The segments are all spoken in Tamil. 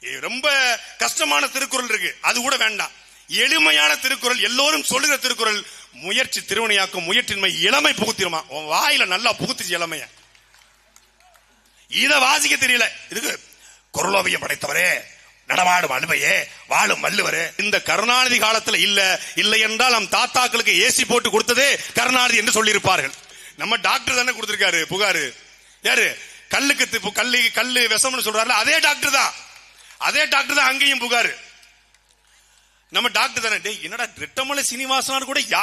ரொம்ப கஷ்டமான திருக்குறள் இருக்கு. அது கூட வேண்டாம். எளிமையான திருக்குறள் எல்லோரும் சொல்லுகிற திருக்குறள் முயற்சி திருவினையாக்கும் முயற்சின்மை இளமை புகுத்திருமா உன் வாயில நல்லா புகுத்துச்சு இளமைய. இத வாசிக்க தெரியல. இதுக்கு குரலோவியம் படைத்தவரே நடமாடும் அலுமையே வாழும் வள்ளுவர். இந்த கருணாநிதி காலத்துல இல்ல இல்லை என்றால் நம் தாத்தாக்களுக்கு ஏசி போட்டு கொடுத்ததே கருணாநிதி என்று சொல்லியிருப்பார்கள். நம்ம டாக்டர் தானே கொடுத்திருக்காரு புகாரு. யாரு? கல்லுக்கு கல்லு கல்லு விஷம்னு சொல்றாரு அதே டாக்டர் தான். அதே டாக்டர் தான் அங்கேயும் புகாரு. நம்ம டாக்டர் தானே. டே என்னடா ரெட்டமலை சீனிவாசனார் கூட யா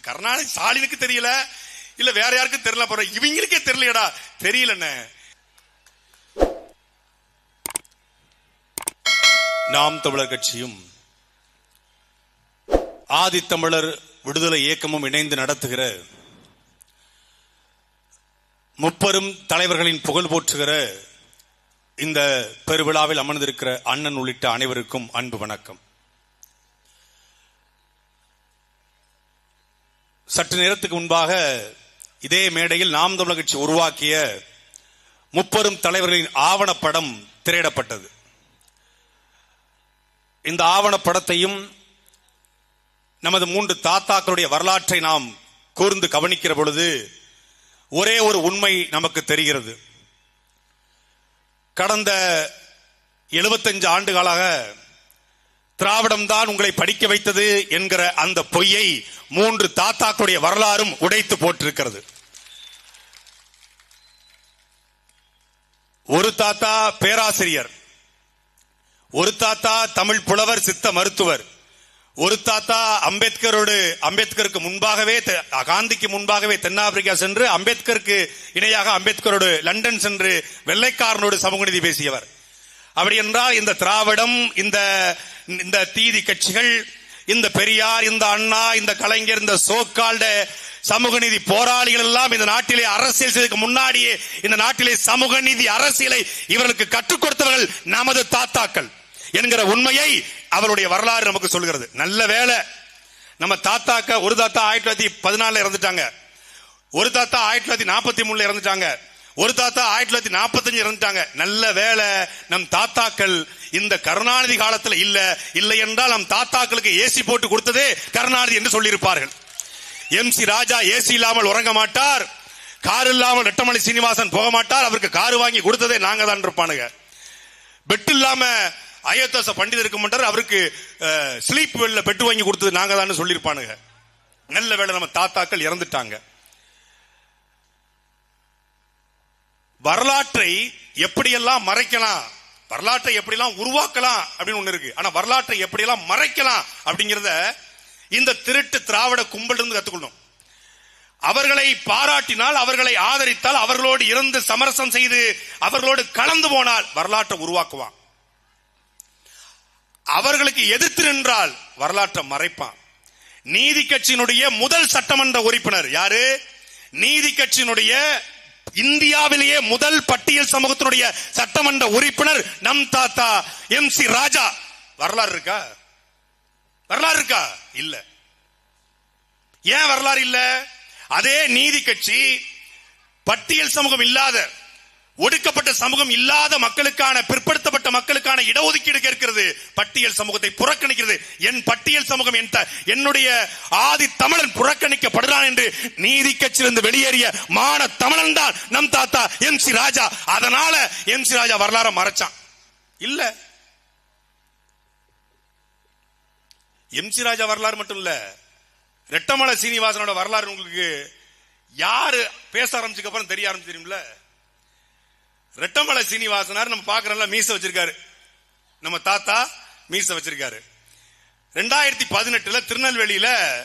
கருணாநிதி ஸ்டாலினுக்கு தெரியல. இல்ல வேற யாருக்கும் தெரியல போற இவங்களுக்கே தெரியலடா. தெரியலண்ணே. நாம் தமிழர் கட்சியும் ஆதித்தமிழர் விடுதலை இயக்கமும் இணைந்து நடத்துகிற முப்பெரும் தலைவர்களின் புகழ் போற்றுகிற இந்த பெருவிழாவில் அமர்ந்திருக்கிற அண்ணன் உள்ளிட்ட அனைவருக்கும் அன்பு வணக்கம். சற்று நேரத்துக்கு முன்பாக இதே மேடையில் நாம் தமிழர் கட்சி உருவாக்கிய முப்பெரும் தலைவர்களின் ஆவணப்படம் திரையிடப்பட்டது. இந்த ஆவணப்படத்தையும் நமது மூன்று தாத்தாக்களுடைய வரலாற்றை நாம் கூர்ந்து கவனிக்கிற பொழுது ஒரே ஒரு உண்மை நமக்கு தெரிகிறது. கடந்த 75 ஆண்டுகளாக திராவிடம் தான் உங்களை படிக்க வைத்தது என்கிற அந்த பொய்யை மூன்று தாத்தாக்களுடைய வரலாறும் உடைத்து போட்டிருக்கிறது. ஒரு தாத்தா பேராசிரியர் ஒரு தாத்தா தமிழ் புலவர் சித்த மருத்துவர் ஒரு தாத்தா அம்பேத்கரோடு அம்பேத்கருக்கு முன்பாகவே காந்திக்கு முன்பாகவே தென்னாப்பிரிக்கா சென்று அம்பேத்கருக்கு இணையாக அம்பேத்கரோடு லண்டன் சென்று வெள்ளைக்காரனோடு சமூகநீதி பேசியவர். அப்படி என்றால் இந்த திராவிடம் இந்த இந்த தீதி கட்சிகள் இந்த பெரியார் இந்த அண்ணா இந்த கலைஞர் இந்த சோக்கால்ட சமூக நீதி போராளிகள் எல்லாம் இந்த நாட்டிலே அரசியல் செய்ததுக்கு முன்னாடியே இந்த நாட்டிலே சமூக நீதி அரசியலை இவர்களுக்கு கற்றுக் கொடுத்தவர்கள் நமது தாத்தாக்கள் என்கிற உண்மையை அவருடைய வரலாறு நமக்கு சொல்கிறது நல்ல வேலை நம்ம தாத்தாக்க ஒரு தாத்தா ஆயிரத்தி தொள்ளாயிரத்தி பதினாலுல இறந்துட்டாங்க. ஒரு தாத்தா ஆயிரத்தி தொள்ளாயிரத்தி நாற்பத்தி மூணுல இறந்துட்டாங்க. ஒரு தாத்தா ஆயிரத்தி தொள்ளாயிரத்தி நாற்பத்தஞ்சு இறந்துட்டாங்க. நல்ல வேலை நம் தாத்தாக்கள் இந்த கருணாநிதி காலத்தில் இல்ல. இல்லை என்றால் நம் தாத்தாக்களுக்கு ஏசி போட்டு கொடுத்ததே கருணாநிதி என்று சொல்லியிருப்பார்கள். எம் சி ராஜா ஏசி இல்லாமல் உறங்க மாட்டார். கார் இல்லாமல் ரெட்டமலை சீனிவாசன் போக மாட்டார். அவருக்கு கார் வாங்கி கொடுத்ததே நாங்க தான் இருப்பானுங்க. பெட் இல்லாம அயோத்தாச பண்டிதர் இருக்க மாட்டார் அவருக்கு ஸ்லீப் வெல்ல பெட்டு வாங்கி கொடுத்தது நாங்க தான் சொல்லியிருப்பானுங்க. நல்ல வேளை நம்ம தாத்தாக்கள் இறந்துட்டாங்க. வரலாற்றை எப்படியெல்லாம் மறைக்கலாம் வரலாற்றை எப்படிலாம் உருவாக்கலாம் அப்படின்னு ஒண்ணு இருக்கு. ஆனா வரலாற்றை எப்படியெல்லாம் மறைக்கலாம் அப்படிங்கிறத இந்த திருட்டு திராவிட கும்பல் இருந்து கத்துக்கணும் அவர்களை பாராட்டினால் அவர்களை ஆதரித்தால் அவர்களோடு இருந்து சமரசம் செய்து அவர்களோடு கலந்து போனால் வரலாற்றை உருவாக்குவான். அவர்களுக்கு எதிர்த்து நின்றால் வரலாற்றை மறைப்பான். நீதி கட்சியினுடைய முதல் சட்டமன்ற உறுப்பினர் யாரு? நீதி கட்சியினுடைய இந்தியாவிலேயே முதல் பட்டியல் சமூகத்தினுடைய சட்டமன்ற உறுப்பினர் நம் தாத்தா எம் சி ராஜா. வரலாறு இருக்கா? வரலாறு இருக்கா? இல்ல. ஏன் வரலாறு இல்ல? அதே நீதி கட்சி பட்டியல் சமூகம் இல்லாத ஒடுக்கப்பட்ட சமூகம் இல்லாத மக்களுக்கான பிற்படுத்தப்பட்ட மக்களுக்கான இடஒதுக்கீடு கேட்கிறது. பட்டியல் சமூகத்தை புறக்கணிக்கிறது. என் பட்டியல் சமூகம் என் த- என்னுடைய ஆதி தமிழன் புறக்கணிக்கப்படுறான் என்று நீதி கட்சியிலிருந்து வெளியேறிய மான தமிழன் தான் நம் தாத்தா எம் சி ராஜா. அதனால எம் சி ராஜா வரலாற மறைச்சான். இல்ல. எம் சி ராஜா வரலாறு மட்டும் இல்ல. ரெட்டமலை சீனிவாசனோட வரலாறு உங்களுக்கு யாரு பேச ஆரம்பிச்சதுக்கு அப்புறம் தெரிய ஆரம்பிச்சு தெரியும்ல ரெட்டமலை சீனிவாசனார் நம்ம பாக்குறோம்ல மீச வச்சிருக்காரு. நம்ம தாத்தா மீச வச்சிருக்காரு. ரெண்டாயிரத்தி பதினெட்டுல திருநெல்வேலியில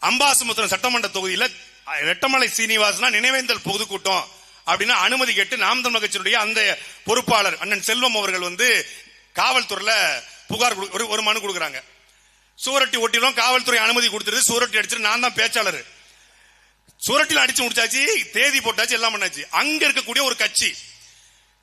அம்பாசமுத்திரம் சட்டமன்ற தொகுதியில ரெட்டமலை சீனிவாசனா நினைவேந்தல் பொதுக்கூட்டம் அப்படின்னு அனுமதி கேட்டு நாம் தமிழர் கட்சியினுடைய அந்த பொறுப்பாளர் அண்ணன் செல்வம் அவர்கள் வந்து காவல்துறையில புகார் கொடு- ஒரு ஒரு மனு கொடுக்குறாங்க. சூரட்டி ஒட்டிலும் காவல்துறை அனுமதி கொடுத்துருது சூரட்டி அடிச்சிட்டு நான் தான் பேச்சாளர். சூரட்டில அடிச்சு முடிச்சாச்சு தேதி போட்டாச்சு எல்லாம் பண்ணாச்சு. அங்க இருக்கக்கூடிய ஒரு கட்சி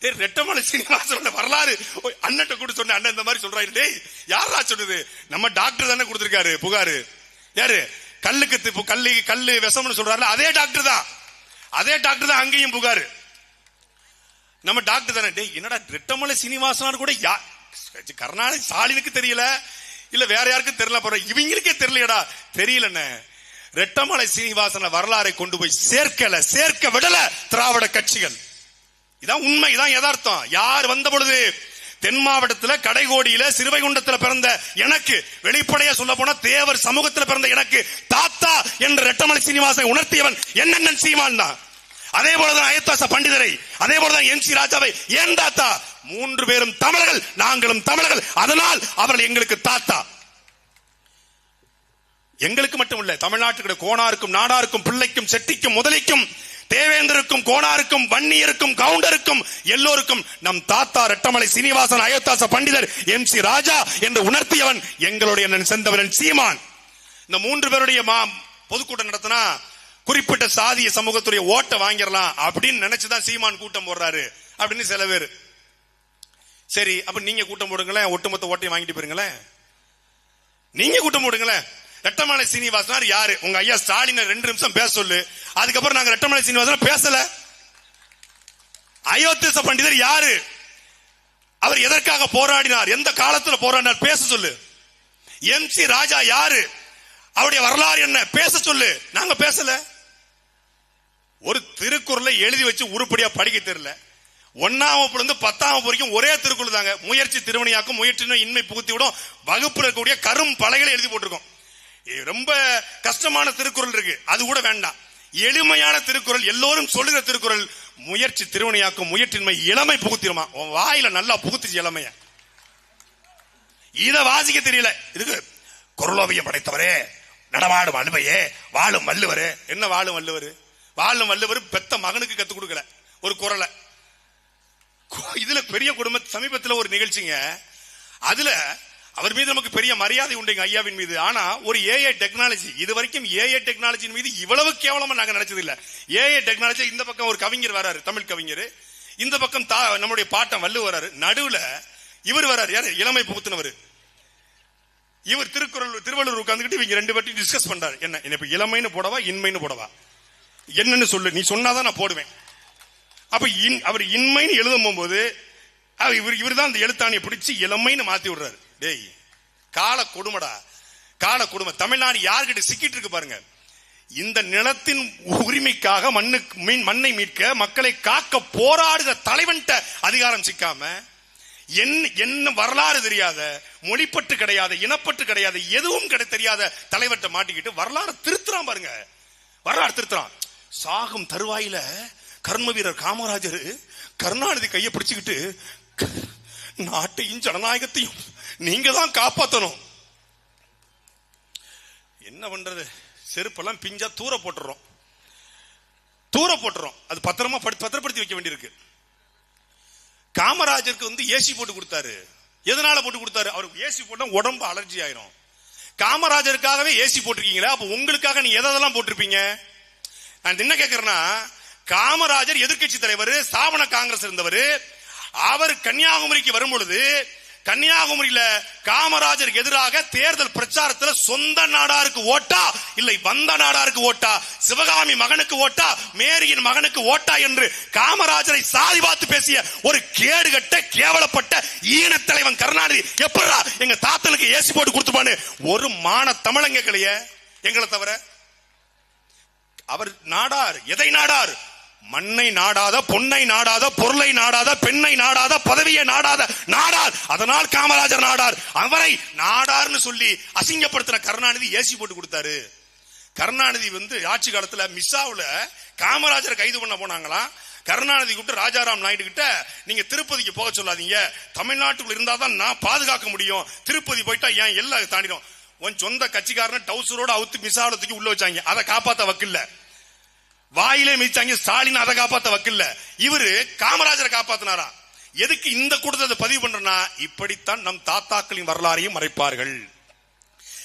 ரெட்டமலை சீனிவாசனோட வரலாறு. அண்ணன் கூட சொன்ன அண்ணன் இந்த மாதிரி சொல்றாரு. டேய் யாரா சொன்னது? நம்ம டாக்டர் தானே கொடுத்திருக்காரு புகாரு. யாரு? கல்லுக்கு தி- கல்லு கல்லு விஷம்னு சொல்றாருல அதே டாக்டர் தான். அதே டாக்டர் தான் அங்கேயும் புகாரு. நம்ம டாக்டர் தானே. டேய் என்னடா ரெட்டமலை சீனிவாசனார் கூட யா கருணாநிதி ஸ்டாலினுக்கு தெரியல. இல்ல வேற யாருக்கும் தெரியல போற இவங்களுக்கே தெரியலடா தெரியலண்ணே. ரெட்டமலை சீனிவாசன வரலாறை கொண்டு போய் சேர்க்கல சேர்க்க விடல திராவிட கட்சிகள். இதான் உண்மை இதான் யதார்த்தம். யார் வந்த பொழுது தென் மாவட்டத்துல கடைகோடியில சிறுவைகுண்டத்துல பிறந்த எனக்கு வெளிப்படையா சொல்ல போனா தேவர் சமூகத்துல பிறந்த எனக்கு தாத்தா என்ற ரெட்டமலை சீனிவாசை உணர்த்தியவன் என்னென்ன சீமான் தான். அதே போலதான் அயத்தாச பண்டிதரை அதே போலதான் எம் சி ராஜாவை ஏன் தாத்தா? மூன்று பேரும் தமிழர்கள் நாங்களும் தமிழர்கள். அதனால் அவர்கள் எங்களுக்கு தாத்தா. எங்களுக்கு மட்டும் இல்ல தமிழ்நாட்டுக்கு கோணாருக்கும் நாடாருக்கும் பிள்ளைக்கும் செட்டிக்கும் முதலிக்கும் தேவேந்தருக்கும் கோணாருக்கும் வன்னியருக்கும் கவுண்டருக்கும் எல்லோருக்கும் நம் தாத்தா ரெட்டமலை சீனிவாசன் அயோத்தாச பண்டிதர் எம் சி ராஜா என்று உணர்த்தியவன் எங்களுடைய அண்ணன் செந்தவரன் சீமான். இந்த மூன்று பேருடைய மா பொதுக்கூட்டம் நடத்தினா குறிப்பிட்ட சாதிய சமூகத்துடைய ஓட்டை வாங்கிடலாம் அப்படின்னு நினைச்சுதான் சீமான் கூட்டம் போடுறாரு அப்படின்னு சில பேர். சரி அப்ப நீங்க கூட்டம் போடுங்களேன் ஒட்டுமொத்த ஓட்டையும் வாங்கிட்டு போயிருங்களேன். நீங்க கூட்டம் போடுங்களேன். ரெட்டமலை சீனிவாசனார் யாரு? உங்க ஐயா ஸ்டாலின் ரெண்டு நிமிஷம் பேச சொல்லு. அதுக்கப்புறம் நாங்க ரெட்டமலை சீனிவாசன் பேசல. அயோத்தியச பண்டிதர் யாரு? அவர் எதற்காக போராடினார்? எந்த காலத்தில் போராடினார்? பேச சொல்லு. எம் சி ராஜா யாரு? அவருடைய வரலாறு என்ன? பேச சொல்லு. நாங்க பேசல. ஒரு திருக்குறளை எழுதி வச்சு உருப்படியா படிக்க தெரியல. ஒன்னாம் வகுப்புல இருந்து பத்தாம் வகுப்பு வரைக்கும் ஒரே திருக்குறள் தாங்க. முயற்சி திருமணியாக்கும் முயற்சினும் இன்மை புகுத்தி விடும் வகுப்புல இருக்கக்கூடிய கரும் பலகைகளை எழுதி போட்டிருக்கோம். ரொம்ப கஷ்டமான திருக்குறள் இருக்கு. அது கூட வேண்டாம். எளிமையான திருக்குறள் எல்லோரும் சொல்லுகிற திருக்குறள் முயற்சி திருவினையாக்கும் முயற்சின்மை இளமை புகுத்திடுமா? உன் வாயில நல்லா புகுத்துச்சு இளமைய. இத வாசிக்க தெரியல. இதுக்கு குரலோவியம் படைத்தவரே நடமாடும் வள்ளுவையே வாழும் வள்ளுவரு. என்ன வாழும் வள்ளுவர்? வாழும் வள்ளுவர் பெத்த மகனுக்கு கத்துக் கொடுக்கல ஒரு குரலை. இதுல பெரிய குடும்ப சமீபத்துல ஒரு நிகழ்ச்சிங்க. அதுல அவர் மீது நமக்கு பெரிய மரியாதை உண்டுங்க ஐயாவின் மீது. ஆனா ஒரு ஏஐ டெக்னாலஜி இது வரைக்கும் ஏஐ டெக்னாலஜியின் மீது இவ்வளவு கேவலமா நாங்க நினைச்சது இல்ல ஏஐ டெக்னாலஜி இந்த பக்கம் ஒரு கவிஞர் வராரு தமிழ் கவிஞர். இந்த பக்கம் தா- நம்முடைய பாட்டம் வள்ளுவர் வராரு. நடுவுல இவர் வராரு யாரு? இளமை புகுத்தினவர். இவர் திருக்குறள் திருவள்ளூர் உட்கார்ந்துகிட்டு இவங்க ரெண்டு பேர்ட்டையும் டிஸ்கஸ் பண்றாரு. என்ன என்ன இப்ப இளமைன்னு போடவா இன்மைன்னு போடவா? என்னன்னு சொல்லு நீ சொன்னாதான் நான் போடுவேன். அப்ப இன் அவர் இன்மைன்னு எழுதும் போது இவர் இவர் தான் அந்த எழுத்தாணியை பிடிச்சி இளமைன்னு மாத்தி விடுறாரு. டேய் கால கொடுமடா. கால கொடுமை. தமிழ்நாடு யார்கிட்ட சிக்கிட்டு இருக்கு பாருங்க. இந்த நிலத்தின் உரிமைக்காக மண்ணுக்கு மீன் மண்ணை மீட்க மக்களை காக்க போராடுகிற தலைவன்கிட்ட அதிகாரம் சிக்காம என்ன என்ன வரலாறு தெரியாத மொழிப்பட்டு கிடையாது இனப்பட்டு கிடையாது எதுவும் கிடை தெரியாத தலைவர்கிட்ட மாட்டிக்கிட்டு வரலாறு திருத்துறான் பாருங்க. வரலாறு திருத்துறான். சாகும் தருவாயில கர்ம வீரர் காமராஜர் கருணாநிதி கையை பிடிச்சுக்கிட்டு நாட்டையும் ஜனநாயகத்தையும் நீங்க தான் காப்பாத்தணும். என்ன பண்றது? செருப்பெல்லாம் பிஞ்சா தூர போட்டுறோம். தூர போட்டுறோம். அது பத்திரமா படு- பத்திரப்படுத்தி வைக்க வேண்டியிருக்கு. காமராஜருக்கு வந்து ஏசி போட்டு கொடுத்தாரு. எதனால போட்டு கொடுத்தாரு? அவருக்கு ஏசி போட்டா உடம்பு அலர்ஜி ஆயிரும். காமராஜருக்காகவே ஏசி போட்டிருக்கீங்களா அப்ப உங்களுக்காக நீ எதெல்லாம் போட்டிருப்பீங்க? நான் என்ன கேக்குறேன்னா காமராஜர் எதிர்க்கட்சி தலைவர் ஸ்தாபன காங்கிரஸ் இருந்தவர் அவர் கன்னியாகுமரிக்கு வரும் பொழுது கன்னியாகுமரியில காமராஜருக்கு எதிராக தேர்தல் பிரச்சாரத்துல சொந்த நாடாருக்கு ஓட்டா? இல்லை வந்த நாடாருக்கு ஓட்டா? சிவகாமி மகனுக்கு ஓட்டா? மேரியின் மகனுக்கு ஓட்டா? என்று காமராஜரை சாதி பார்த்து பேசிய ஒரு கேடுகட்ட கேவலப்பட்ட ஈன தலைவன் கருணாநிதி எப்படா எங்க தாத்தனுக்கு ஏசி போட்டு கொடுத்துப்பான்னு ஒரு மான தமிழங்க கிளைய எங்களை தவிர. அவர் நாடார் எதை நாடார்? மண்ணை நாடாத பொன்னை நாடாத பொருளை நாடாத பெண்ணை நாடாத பதவியை நாடாத நாடார். அதனால் காமராஜர் நாடார். அவரை நாடார்னு சொல்லி அசிங்கப்படுத்தின கருணாநிதி ஏசி போட்டு கொடுத்தாரு. கருணாநிதி வந்து ஆட்சி காலத்துல மிஸ்ஸாவுல காமராஜரை கைது பண்ண போனாங்களாம் கருணாநிதி கூப்பிட்டு ராஜாராம் நாயுடு கிட்ட நீங்க திருப்பதிக்கு போக சொல்லாதீங்க. தமிழ்நாட்டுக்குள்ள இருந்தாதான் நான் பாதுகாக்க முடியும். திருப்பதி போயிட்டா ஏன் எல்லாம் தாண்டிடும். உன் சொந்த கட்சிக்காரன டவுசரோட அவுத்து மிஸ்ஸாவில் தூக்கி உள்ள வச்சாங்க. அதை காப்பாத்த வக்கில்லை. வாயிலே மிதிச்சாங்க ஸ்டாலின் அதை காப்பாத்த வக்கில்ல. இவரு காமராஜரை காப்பாத்தினாரா? எதுக்கு இந்த கூட்டத்தை பதிவு பண்றனா இப்படித்தான் நம் தாத்தாக்களின் வரலாறையும் மறைப்பார்கள்.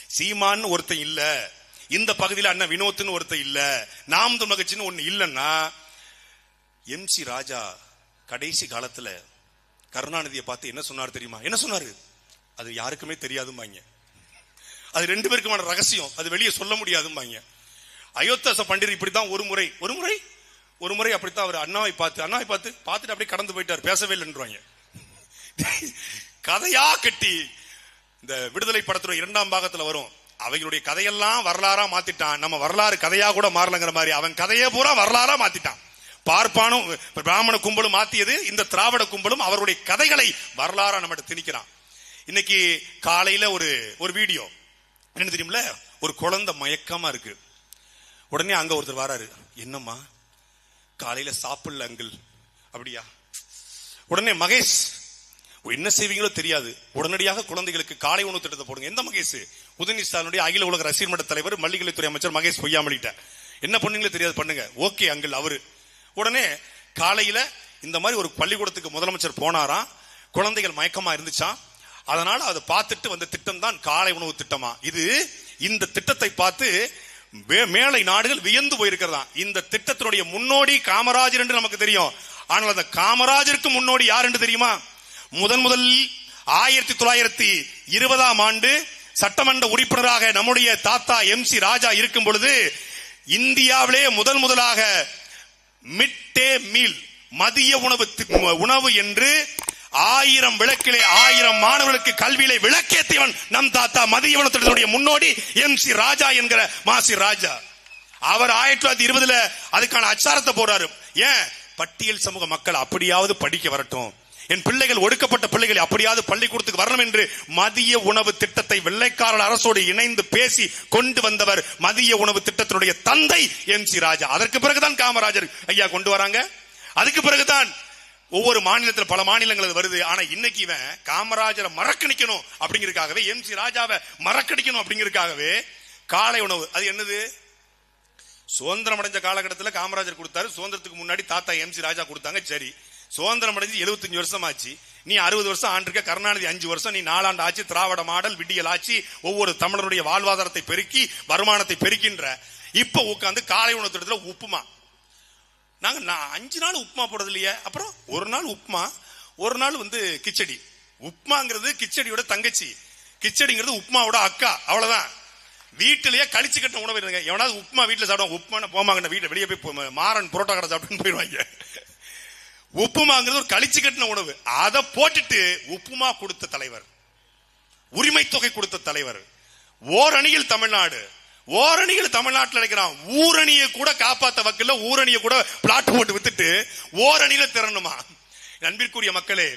சீமான் ஒருத்தன் இல்ல. இந்த பகுதியில் அண்ணன் வினோத்னு ஒருத்தன் இல்ல. நாம் மகிழ்ச்சின்னு ஒன்னு இல்லைன்னா எம் சி ராஜா கடைசி காலத்துல கருணாநிதியை பார்த்து என்ன சொன்னார் தெரியுமா? என்ன சொன்னாரு? அது யாருக்குமே தெரியாதும்பாங்க. அது ரெண்டு பேருக்குமான ரகசியம். அது வெளியே சொல்ல முடியாதும்பாங்க. அயோத்தாச பண்டிதர் இப்படித்தான் ஒரு முறை ஒரு முறை? ஒரு முறை அப்படித்தான் அவர் அண்ணாவை பார்த்து அண்ணாவை பார்த்து பார்த்துட்டு அப்படியே கடந்து போயிட்டார். பேசவே இல்லைன்றாங்க கதையா கட்டி இந்த விடுதலை படத்துல இரண்டாம் பாகத்துல வரும். அவைகளுடைய கதையெல்லாம் வரலாறா மாத்திட்டான். நம்ம வரலாறு கதையா கூட மாறலங்கிற மாதிரி. அவன் கதையே பூரா வரலாறா மாத்திட்டான். பார்ப்பானும் பிராமண கும்பலும் மாத்தியது இந்த திராவிட கும்பலும் அவருடைய கதைகளை வரலாறா நம்மகிட்ட திணிக்கிறான். இன்னைக்கு காலையில ஒரு ஒரு வீடியோ. என்ன தெரியுமில ஒரு குழந்தை மயக்கமா இருக்கு. உடனே அங்க ஒருத்தர் வராரு. என்னம்மா? காலையில சாப்பிடல அங்கிள். அப்படியா? உடனே மகேஷ் என்ன செய்வீங்களோ தெரியாது. உடனடியாக குழந்தைகளுக்கு காலை உணவு திட்டத்தை போடுங்க. எந்த மகேஷ்? உதயநிதி அகில உலக ரசிகர் மன்ற தலைவர் மல்லிகளைத்துறை அமைச்சர் மகேஷ் பொய்யாமலிட்ட என்ன பண்ணுங்களோ தெரியாது பண்ணுங்க. ஓகே அங்கிள் அவரு. உடனே காலையில இந்த மாதிரி ஒரு பள்ளிக்கூடத்துக்கு முதலமைச்சர் போனாராம். குழந்தைகள் மயக்கமா இருந்துச்சான் அதனால அதை பார்த்துட்டு வந்த திட்டம் தான் காலை உணவு திட்டமா. இது இந்த திட்டத்தை பார்த்து மேலை நாடுகள் வியந்து போயிருக்கிறதா? இந்த திட்டத்தினுடைய முன்னோடி காமராஜர் என்று நமக்கு தெரியும். ஆனால் அந்த காமராஜருக்கு முன்னோடி யார் என்று தெரியுமா? முதன் முதல் ஆயிரத்தி தொள்ளாயிரத்தி இருபதாம் ஆண்டு சட்டமன்ற உறுப்பினராக நம்முடைய தாத்தா எம் சி ராஜா இருக்கும் பொழுது இந்தியாவிலே முதல் முதலாக மிட் டே மீல் மதிய உணவு உணவு என்று ஆயிரம் விளக்கிலே ஆயிரம் மாணவர்களுக்கு கல்வியிலே விளக்கேத்தியவன் நம் தாத்தா மதிய உணவு திட்டத்தினுடைய முன்னோடி எம் சி ராஜா என்கிற மாசி ராஜா. அவர் ஆயிரத்தி தொள்ளாயிரத்தி இருபதுல அதுக்கான அச்சாரத்தை போறாரு ஏன்? பட்டியல் சமூக மக்கள் அப்படியாவது படிக்க வரட்டும். என் பிள்ளைகள் ஒடுக்கப்பட்ட பிள்ளைகள் அப்படியாவது பள்ளிக்கூடத்துக்கு வரணும் என்று மதிய உணவு திட்டத்தை வெள்ளைக்காரர் அரசோடு இணைந்து பேசி கொண்டு வந்தவர் மதிய உணவு திட்டத்தினுடைய தந்தை எம் சி ராஜா. அதற்கு பிறகுதான் காமராஜர் ஐயா கொண்டு வராங்க. அதுக்கு பிறகுதான் ஒவ்வொரு மாநிலத்தில் பல மாநிலங்கள் வருது. ஆனா இன்னைக்கு இவன் காமராஜரை மறக்கணிக்கணும் அப்படிங்கிறதுக்காகவே எம் சி ராஜாவை மறக்கடிக்கணும் அப்படிங்கிறதுக்காகவே காலை உணவு. அது என்னது? சுதந்திரம் அடைஞ்ச காலகட்டத்தில் காமராஜர் கொடுத்தாரு. சுதந்திரத்துக்கு முன்னாடி தாத்தா எம் சி ராஜா கொடுத்தாங்க. சரி. சுதந்திரம் அடைஞ்சு 75 வருஷம் ஆச்சு நீ அறுபது வருஷம் ஆண்டிருக்க கருணாநிதி அஞ்சு வருஷம் நீ நாலாண்டு ஆச்சு திராவிட மாடல் விடியல் ஆட்சி ஒவ்வொரு தமிழருடைய வாழ்வாதாரத்தை பெருக்கி வருமானத்தை பெருக்கின்ற இப்ப உட்காந்து காலை உணவு திட்டத்தில் உப்புமா. நாங்கள் நான் அஞ்சு நாள் உப்புமா போடுறது இல்லையே. அப்புறம் ஒரு நாள் உப்புமா ஒரு நாள் வந்து கிச்சடி. உப்புமாங்கிறது கிச்சடியோட தங்கச்சி. கிச்சடிங்கிறது உப்புமாவோட அக்கா. அவ்வளவுதான். வீட்டிலேயே கழிச்சு கட்டின உணவு இருங்க. எவனாவது உப்புமா வீட்டில் சாப்பிடுவாங்க உப்புமா போமாங்கண்ண வீட்டில் வெளியே போய் போ- மாறன் புரோட்டா கடை சாப்பிட்டுன்னு போயிடுவாங்க. உப்புமாங்கிறது ஒரு கழிச்சு கட்டின உணவு. அதை போட்டுட்டு உப்புமா கொடுத்த தலைவர். உரிமை தொகை கொடுத்த தலைவர். ஓரணியில் தமிழ்நாடு. ஓரணியில் தமிழ்நாட்டில் நினைக்கிறான் ஊரணியை கூட காப்பாத்த வக்கல்ல ஊரணியை கூட பிளாட் போட்டு வித்துட்டு ஓரணியில திறனுமா அன்பிற்குரிய மக்களே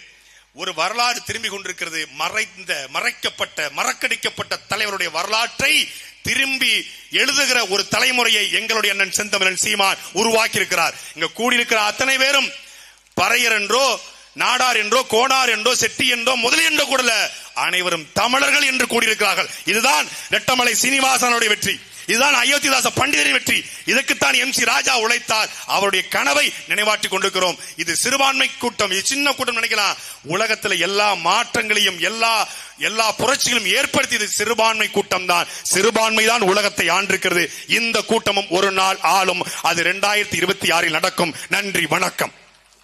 ஒரு வரலாறு திரும்பி கொண்டிருக்கிறது. மறைந்த மறைக்கப்பட்ட மறக்கடிக்கப்பட்ட தலைவருடைய வரலாற்றை திரும்பி எழுதுகிற ஒரு தலைமுறையை எங்களுடைய அண்ணன் செந்தமிழன் சீமான் உருவாக்கி இருக்கிறார் இங்க கூடியிருக்கிற அத்தனை பேரும் பறையர் என்றோ நாடார் என்றோ கோடார் என்றோ செட்டி என்றோ முதலி என்றோ கூடல அனைவரும் தமிழர்கள் என்று கூடியிருக்கிறார்கள். இதுதான் ரெட்டமலை சீனிவாசனுடைய வெற்றி. இதுதான் அயோத்திதாச பண்டிதரின் வெற்றி. இதற்குத்தான் எம் சி ராஜா உழைத்தார். அவருடைய கனவை நினைவாற்றி கொண்டிருக்கிறோம். இது சிறுபான்மை கூட்டம். இது சின்ன கூட்டம் நினைக்கலாம். உலகத்துல எல்லா மாற்றங்களையும் எல்லா எல்லா புரட்சிகளும் ஏற்படுத்தியது சிறுபான்மை கூட்டம் தான் சிறுபான்மை தான் உலகத்தை ஆண்டிருக்கிறது. இந்த கூட்டமும் ஒரு நாள் ஆளும். அது இரண்டாயிரத்தி இருபத்தி ஆறில் நடக்கும். நன்றி வணக்கம்.